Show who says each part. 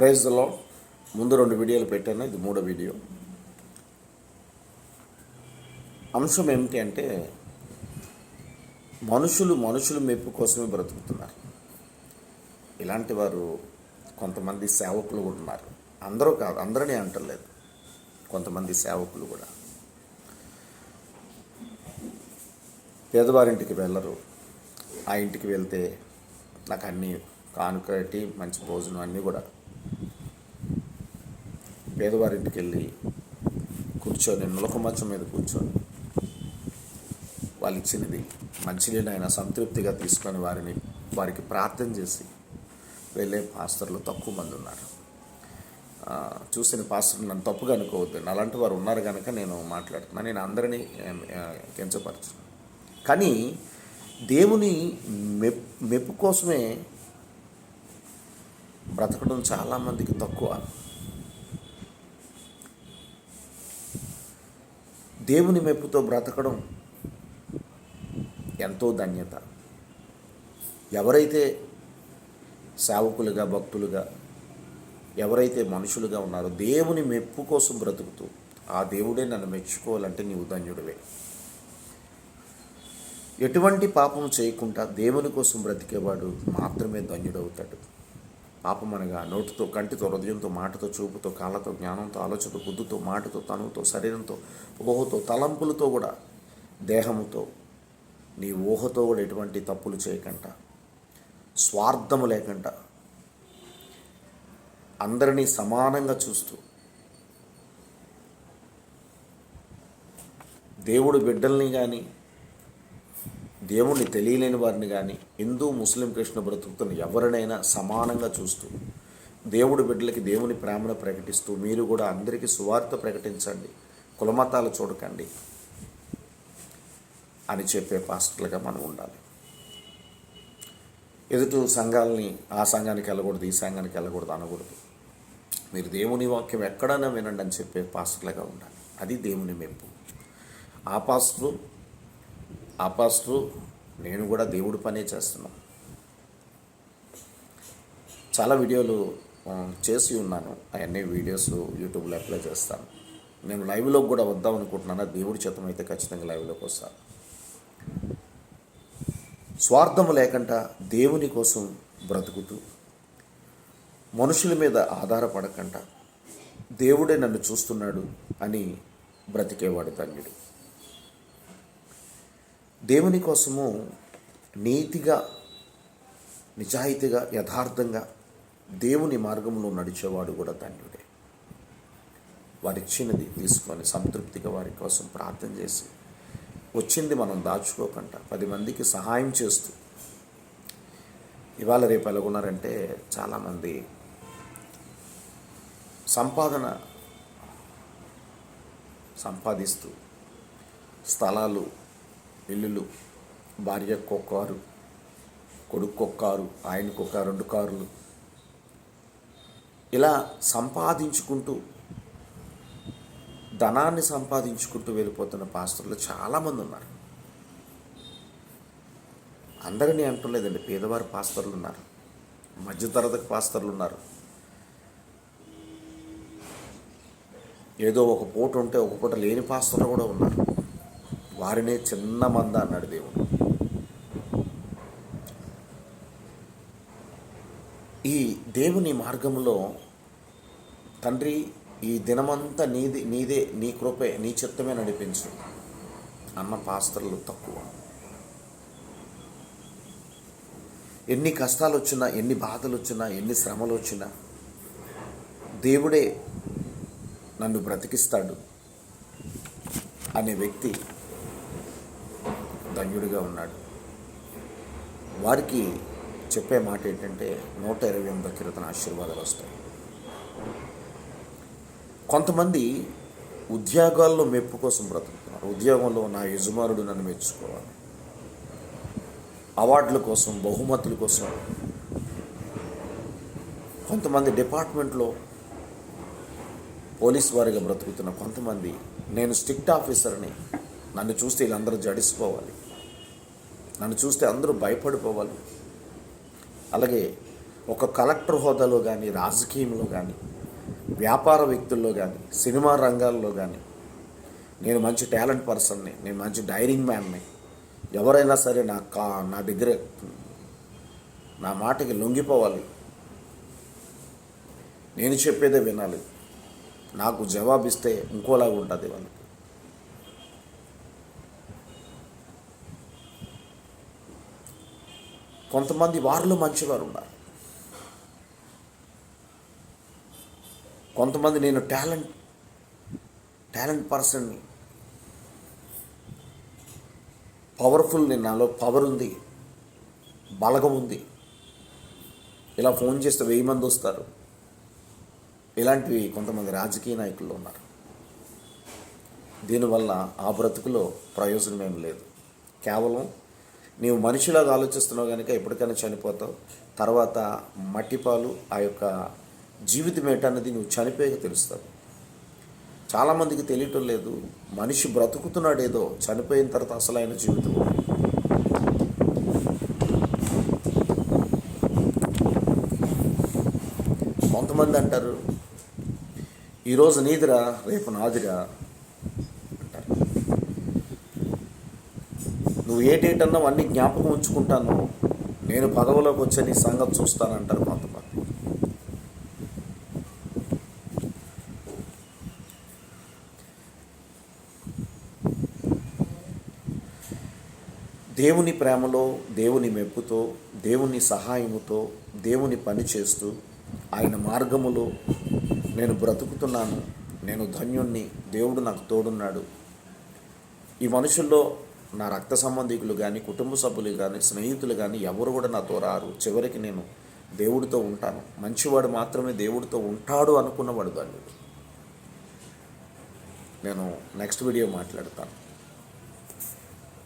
Speaker 1: ప్రైజ్లో ముందు రెండు వీడియోలు పెట్టాను ఇది మూడో వీడియో. అంశం ఏమిటి అంటే మనుషులు మనుషుల మెప్పు కోసమే బ్రతుకుతున్నారు. ఇలాంటి వారు కొంతమంది సేవకులు కూడా ఉన్నారు. అందరూ కాదు అందరినీ అంటలేదు. కొంతమంది సేవకులు కూడా. పేదవారింటికి వెళ్ళరు. ఆ ఇంటికి వెళ్తే నాకు అన్నీ కానుకటి మంచి భోజనం అన్నీ కూడా పేదవారింటికి వెళ్ళి కూర్చొని నులక మంచం మీద కూర్చొని వాళ్ళు ఇచ్చినది మంచినీళ్ళు ఆయన సంతృప్తిగా తీసుకొని వారిని వారికి ప్రార్థన చేసి వెళ్ళే పాస్టర్లు తక్కువ మంది ఉన్నారు. చూసిన పాస్టర్లు నన్ను తప్పుగా అనుకోవద్దు. అలాంటి వారు ఉన్నారు కనుక నేను మాట్లాడుతున్నాను నేను అందరినీ కించపరచు కానీ దేవుని మెప్ మెప్పు కోసమే బ్రతకడం చాలామందికి తక్కువ. దేవుని మెప్పుతో బ్రతకడం ఎంతో ధన్యత. ఎవరైతే సేవకులుగా భక్తులుగా ఎవరైతే మనుషులుగా ఉన్నారో దేవుని మెప్పు కోసం బ్రతుకుతూ ఆ దేవుడే నన్ను మెచ్చుకోవాలంటే నీవు ధన్యుడివే. ఎటువంటి పాపం చేయకుండా దేవుని కోసం బ్రతికేవాడు మాత్రమే ధన్యుడవుతాడు. పాపమనగా నోటితో కంటితో హృదయంతో మాటతో చూపుతో కాళ్ళతో జ్ఞానంతో ఆలోచనతో బుద్ధితో మాటతో తనువుతో శరీరంతో ఊహతో తలంపులతో కూడా దేహముతో నీ ఊహతో కూడా ఎటువంటి తప్పులు చేయకుండా స్వార్థము లేకుండా అందరినీ సమానంగా చూస్తూ దేవుడు బిడ్డల్ని కానీ దేవుణ్ణి తెలియలేని వారిని కానీ హిందూ ముస్లిం కృష్ణ బ్రతుకుతున్న ఎవరినైనా సమానంగా చూస్తూ దేవుడి బిడ్డలకి దేవుని ప్రేమను ప్రకటిస్తూ మీరు కూడా అందరికీ సువార్త ప్రకటించండి కులమతాలు చూడకండి అని చెప్పే పాస్టర్లుగా మనం ఉండాలి. ఎదుటి సంఘాలని ఆ సంఘానికి వెళ్ళకూడదు ఈ సంఘానికి వెళ్ళకూడదు అనకూడదు. మీరు దేవుని వాక్యం ఎక్కడైనా వినండి అని చెప్పే పాస్టర్లుగా ఉండాలి. అది దేవుని మెప్పు. ఆ పాస్టరు ఆ నేను కూడా దేవుడి పనే చేస్తున్నాను చాలా వీడియోలు చేసి ఉన్నాను. అవన్నీ వీడియోస్ యూట్యూబ్లో అప్లై చేస్తాను. నేను లైవ్లోకి కూడా వద్దాం అనుకుంటున్నాను. దేవుడి చిత్తం అయితే ఖచ్చితంగా లైవ్లోకి వస్తాను స్వార్థం లేకుండా దేవుని కోసం బ్రతుకుతూ మనుషుల మీద ఆధారపడకుండా దేవుడే నన్ను చూస్తున్నాడు అని బ్రతికేవాడు ధన్యుడు. దేవుని కోసము నీతిగా నిజాయితీగా యథార్థంగా దేవుని మార్గంలో నడిచేవాడు కూడా ధన్యుడే వారిచ్చినది తీసుకొని సంతృప్తిగా వారి కోసం ప్రార్థన చేసి వచ్చింది మనం దాచుకోకుండా పది మందికి సహాయం చేస్తూ. ఇవాళ రేపు ఎలాగున్నారంటే చాలామంది సంపాదన సంపాదిస్తూ స్థలాలు ఇల్లులు. భార్యకు ఒక కారు కొడుకు ఒక కారు ఆయనకు ఒక రెండు కార్లు. ఇలా సంపాదించుకుంటూ ధనాన్ని సంపాదించుకుంటూ వెళ్ళిపోతున్న పాస్టర్లు చాలామంది ఉన్నారు అందరినీ అంటలేదండి పేదవారి పాస్టర్లు ఉన్నారు మధ్యతరగతి పాస్టర్లు ఉన్నారు ఏదో ఒక పూట ఉంటే ఒక పూట లేని పాస్టర్లు కూడా ఉన్నారు. వారినే చిన్న మంద అన్నాడు దేవుడు. ఈ దేవుని మార్గంలో తండ్రి ఈ దినమంతా నీది నీదే నీ కృపే నీ చిత్తమే నడిపించు అన్న పాస్త్రలు తక్కువ. ఎన్ని కష్టాలు వచ్చినా ఎన్ని బాధలు వచ్చినా ఎన్ని శ్రమలు వచ్చినా దేవుడే నన్ను బ్రతికిస్తాడు అనే వ్యక్తి ధన్యుడిగా ఉన్నాడు. వారికి చెప్పే మాట ఏంటంటే నూట ఇరవై ఎనిమిది కీర్తన ఆశీర్వాదాలు వస్తాయి. కొంతమంది ఉద్యోగాల్లో మెప్పు కోసం బ్రతుకుతున్నారు. ఉద్యోగంలో నా యజమానుడు నన్ను మెచ్చుకోవాలి. అవార్డుల కోసం బహుమతుల కోసం కొంతమంది డిపార్ట్మెంట్లో పోలీస్ వారిగా బ్రతుకుతున్న కొంతమంది నేను స్ట్రిక్ట్ ఆఫీసర్ని నన్ను చూస్తే వీళ్ళందరూ జడిసిపోవాలి. నన్ను చూస్తే అందరూ భయపడిపోవాలి. అలాగే ఒక కలెక్టర్ హోదాలో కానీ రాజకీయంలో కానీ వ్యాపార వ్యక్తుల్లో కానీ సినిమా రంగాల్లో కానీ నేను మంచి టాలెంట్ పర్సన్ని నేను మంచి డైరింగ్ మ్యాన్ని ఎవరైనా సరే నా కా నా దగ్గర నా మాటకి లొంగిపోవాలి. నేను చెప్పేదే వినాలి. నాకు జవాబిస్తే ఇంకోలాగా ఉంటుంది వాళ్ళకి కొంతమంది వారిలో మంచివారు ఉన్నారు. కొంతమంది నేను టాలెంట్ టాలెంట్ పర్సన్ని పవర్ఫుల్ నేను నాలో పవర్ ఉంది బలగం ఉంది. ఇలా ఫోన్ చేస్తే వెయ్యి మంది వస్తారు. ఇలాంటివి కొంతమంది రాజకీయ నాయకులు ఉన్నారు. దీనివల్ల ఆ బ్రతుకులో ప్రయోజనం ఏం లేదు. కేవలం నీవు మనిషిలాగా ఆలోచిస్తున్నావు కనుక ఎప్పటికైనా చనిపోతావు. తర్వాత మట్టిపాలు ఆ యొక్క జీవితం ఏంటన్నది నువ్వు చనిపోయాక తెలుస్తావు. చాలామందికి తెలియటం లేదు. మనిషి బ్రతుకుతున్నాడు ఏదో చనిపోయిన తర్వాత అసలు ఆయన జీవితం. కొంతమంది అంటారు ఈరోజు నీదిరా రేపు నాదిరా నువ్వు ఏటేటన్నావు అన్ని జ్ఞాపకం ఉంచుకుంటాను నేను పదవులోకి వచ్చే నీ సంగతి చూస్తానంటారు కొంతమంది. దేవుని ప్రేమలో దేవుని మెప్పుతో దేవుని సహాయముతో దేవుని పని చేస్తూ ఆయన మార్గములో నేను బ్రతుకుతున్నాను. నేను ధన్యుణ్ణి. దేవుడు నాకు తోడున్నాడు. ఈ మనుషుల్లో నా రక్త సంబంధికులు కానీ కుటుంబ సభ్యులు కానీ స్నేహితులు కానీ ఎవరు కూడా నాతో రారు. చివరికి నేను దేవుడితో ఉంటాను. మంచివాడు మాత్రమే దేవుడితో ఉంటాడు అనుకున్నవాడు దాన్ని నేను నెక్స్ట్ వీడియో మాట్లాడతాను.